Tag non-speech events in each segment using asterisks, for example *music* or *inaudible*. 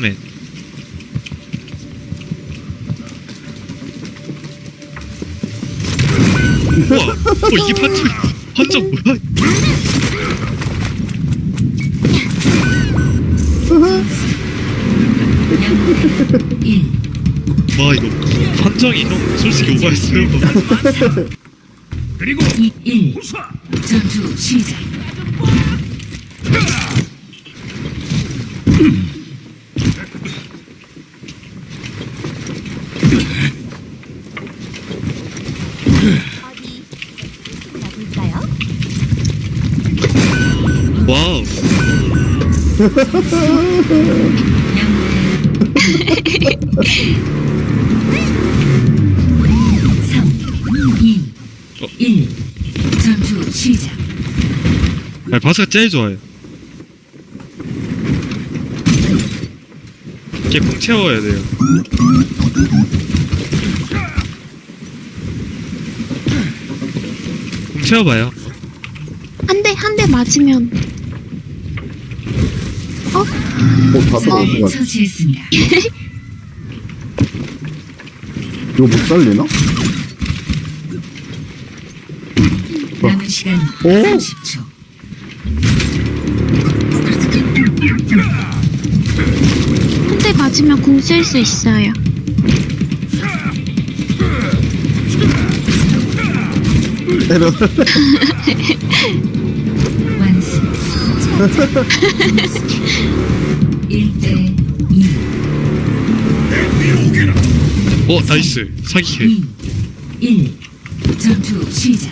네. 우와, 어, 이게 판정, 판정 뭐야? 와, 이거 판정이 형 솔직히 오버했어요. 그리고 2, 1 후사 전투 시작 어. 일 전투 시작 아니, 바스가 제일 좋아요. 걔풍 채워야 돼요. 풍 채워봐요. 한 대, 한 대 맞으면. 어? 어, 다 떨어진 것 같아. 처치했습니다 이거 못 살리나? 남은 시간 오. 30초 한대 맞으면 공 쓸 수 있어요. 때려. *laughs* 완승 1대 2 어, 나이스. 사기캐. 2 1 전투 시작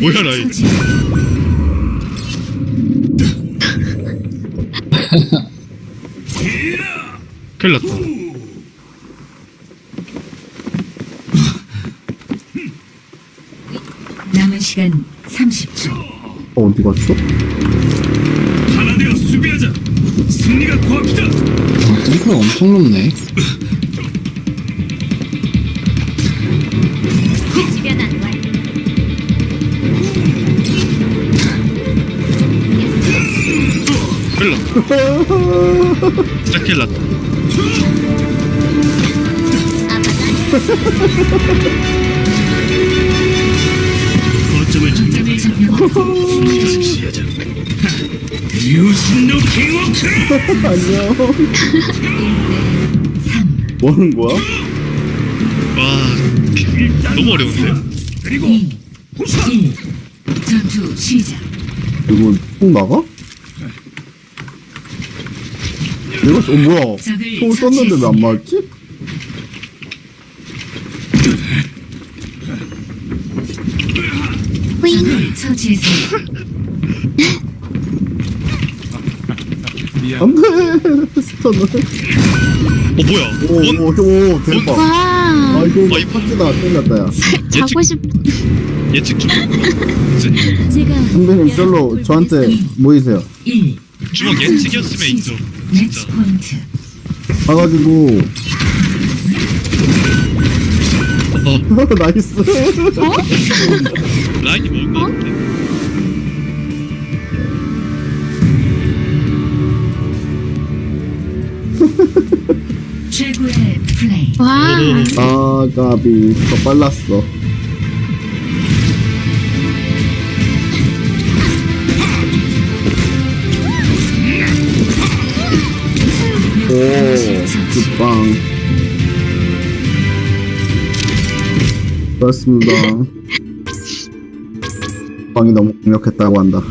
뭐야, 라인. 큰일 났다. 남은 시간 30초 어, 어디 갔어? 하나 되어 수비하자 승리가 코앞이다 아, 탱크가 엄청 높네. 큰일 났다. 진짜 큰일 났다. 거점을 점령 점을 점령 시하자 유신노 킹워크 안녕. 1대 3뭐 하는 거야? 와, 너무 어려운데요? 그리고 2 후사 1 전투 시작 이거 총 나가? 내가, 어, 뭐야. 총 쐈는데 왜 안 맞지? 뿌잉. 적을 처치했습니다 안 돼. 스턴을. 어, 뭐야? 오, 원, 오, 오, 대박. 와. 아, 이거 아, 이거- 파티다. 큰일 났다, 야. 자고 싶. 예측 좀. 제가 선배님, 솔로 저한테 모이세요. 1 주먹 예측이었으면 인정. 매치. 포인트 가가지고. 어, *laughs* 나이스. 라인이 먹은 것 같아. 최고의 플레이 와. 아, 까비. 더 빨랐어. 그렇습니다. 빵이 너무 강력했다고 한다.